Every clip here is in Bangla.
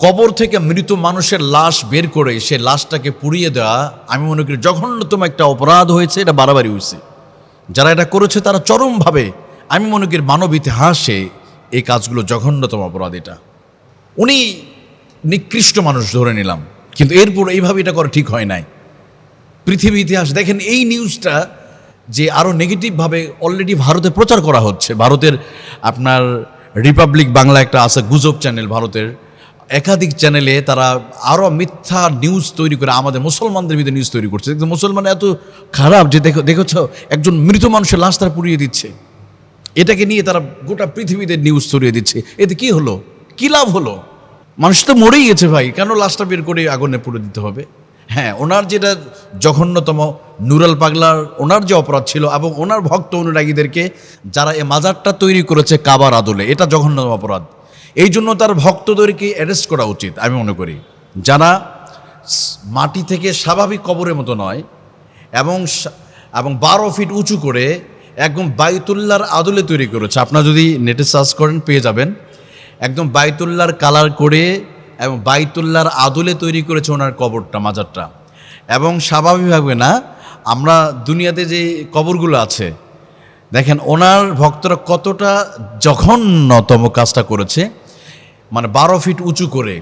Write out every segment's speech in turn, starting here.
কবর থেকে মৃত মানুষের লাশ বের করে সে লাশটাকে পুড়িয়ে দেওয়া, আমি মনে করি জঘন্যতম একটা অপরাধ হয়েছে, এটা বাড়াবাড়ি হয়েছে। যারা এটা করেছে, তারা চরমভাবে, আমি মনে করি মানব ইতিহাসে এই কাজগুলো জঘন্যতম অপরাধ এটা। উনি নিকৃষ্ট মানুষ ধরে নিলাম, কিন্তু এরপর এইভাবে এটা করা ঠিক হয় নাই। পৃথিবী ইতিহাস, দেখেন এই নিউজটা যে আরও নেগেটিভভাবে অলরেডি ভারতে প্রচার করা হচ্ছে। ভারতের আপনার রিপাবলিক বাংলা একটা আছে, গুজব চ্যানেল ভারতের। একাধিক চ্যানেলে তারা আরও মিথ্যা নিউজ তৈরি করে, আমাদের মুসলমানদের ভিতরে নিউজ তৈরি করছে। কিন্তু মুসলমান এত খারাপ যে দেখো, দেখেছ, একজন মৃত মানুষের লাশ তারা পুড়িয়ে দিচ্ছে। এটাকে নিয়ে তারা গোটা পৃথিবীতে নিউজ ছড়িয়ে দিচ্ছে। এতে কি হলো? কি লাভ হলো? মানুষ তো মরেই গেছে ভাই, কেন লাশটা বের করে আগুনে পুড়ে দিতে হবে? হ্যাঁ ওনার যেটা জঘন্যতম নুরাল পাগলার, ওনার যে অপরাধ ছিল এবং ওনার ভক্ত অনুরাগীদেরকে যারা এ মাজারটা তৈরি করেছে কাবার আদলে, এটা জঘন্যতম অপরাধ। এই জন্য তার ভক্তদেরকে অ্যারেস্ট করা উচিত, আমি মনে করি। যারা মাটি থেকে স্বাভাবিক কবরের মতো নয়, এবং এবং বারো ফিট উঁচু করে একদম বাইতুল্লার আদলে তৈরি করেছে। আপনারা যদি নেটে সার্চ করেন, পেয়ে যাবেন। একদম বাইতুল্লার কালার করে এবং বাইতুল্লার আদলে তৈরি করেছে ওনার কবরটা, মাজারটা। এবং স্বাভাবিকভাবে না, আমরা দুনিয়াতে যে কবরগুলো আছে, দেখেন ওনার ভক্তরা কতটা জঘন্যতম কাজটা করেছে। মানে বারো ফিট উঁচু করে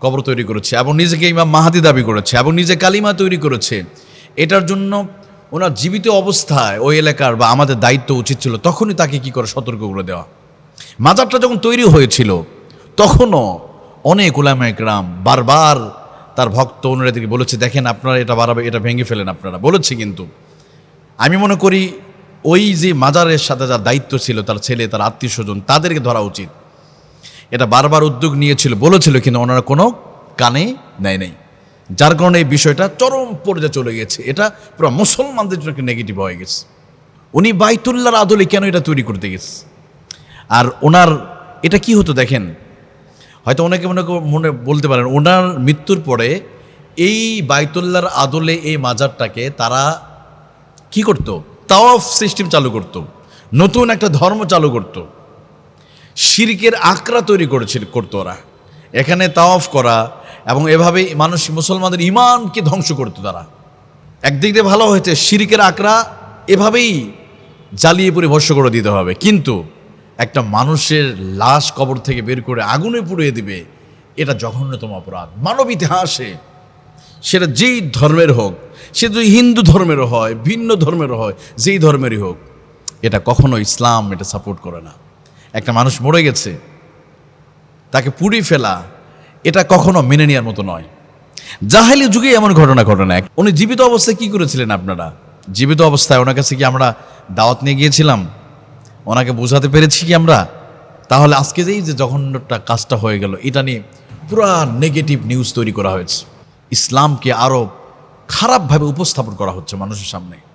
কবর তৈরি করেছে এবং নিজেকে ইমাম মাহাদি দাবি করেছে এবং নিজে কালিমা তৈরি করেছে। এটার জন্য ওনার জীবিত অবস্থায় ওই এলাকার বা আমাদের দায়িত্ব উচিত ছিল তখনই তাকে কি করে সতর্ক করে দেওয়া। মাজারটা যখন তৈরি হয়েছিল, তখনও অনেক উলামা একরাম বারবার তার ভক্ত অনুরাধীকে বলেছে, দেখেন আপনারা এটা বাড়াবে, এটা ভেঙে ফেলেন আপনারা। বলেছে কিন্তু। আমি মনে করি ওই যে মাজারের সাথে যার দায়িত্ব ছিল, তার ছেলে, তার আত্মীয় স্বজন, তাদেরকে ধরা উচিত। এটা বারবার উদ্যোগ নিয়েছিল, বলেছিল, কিন্তু ওনারা কোনো কানে নেয় নেই। যার কারণে এই বিষয়টা চরম পর্যায়ে চলে গেছে। এটা পুরো মুসলমানদের জন্য নেগেটিভ হয়ে গেছে। উনি বাইতুল্লাহর আদলে কেন এটা তৈরি করতে গেছে? আর ওনার, এটা কি হতো দেখেন? হয়তো অনেকে মনে মনে বলতে পারেন, ওনার মৃত্যুর পরে এই বাইতুল্লাহর আদলে এই মাজারটাকে তারা কি করত? তাওয়াফ সিস্টেম চালু করত। নতুন একটা ধর্ম চালু করত। শিরকের আকরা তৈরি করেছিল করতো ওরা। এখানে তাওয়াফ করা এবং এভাবে মানুষ, মুসলমানদের ইমানকে ধ্বংস করতো তারা। একদিক দিয়ে ভালো হয়েছে, শিরিকের আকরা এভাবেই জ্বালিয়ে পুড়ে ভস্য করে দিতে হবে। কিন্তু একটা মানুষের লাশ কবর থেকে বের করে আগুনে পুড়িয়ে দিবে, এটা জঘন্যতম অপরাধ। মানব ইতিহাসে সেটা যেই ধর্মের হোক, সে যদি হিন্দু ধর্মেরও হয়, ভিন্ন ধর্মেরও হয়, যেই ধর্মেরই হোক, এটা কখনো ইসলাম এটা সাপোর্ট করে না। একটা মানুষ মরে গেছে, তাকে পুড়ি ফেলা, এটা কখনো মেনে নেওয়ার মতো নয়। জাহেলি যুগে এমন ঘটনা ঘটে না উনি জীবিত অবস্থায় কি করেছিলেন আপনারা? জীবিত অবস্থায় ওনার কাছে কি আমরা দাওয়াত নিয়ে গিয়েছিলাম? ওনাকে বোঝাতে পেরেছি কি আমরা? তাহলে আজকে যেই যে জঘন্যটা কাজটা হয়ে গেল, এটা নিয়ে পুরা নেগেটিভ নিউজ তৈরি করা হয়েছে। ইসলামকে আরও খারাপভাবে উপস্থাপন করা হচ্ছে মানুষের সামনে।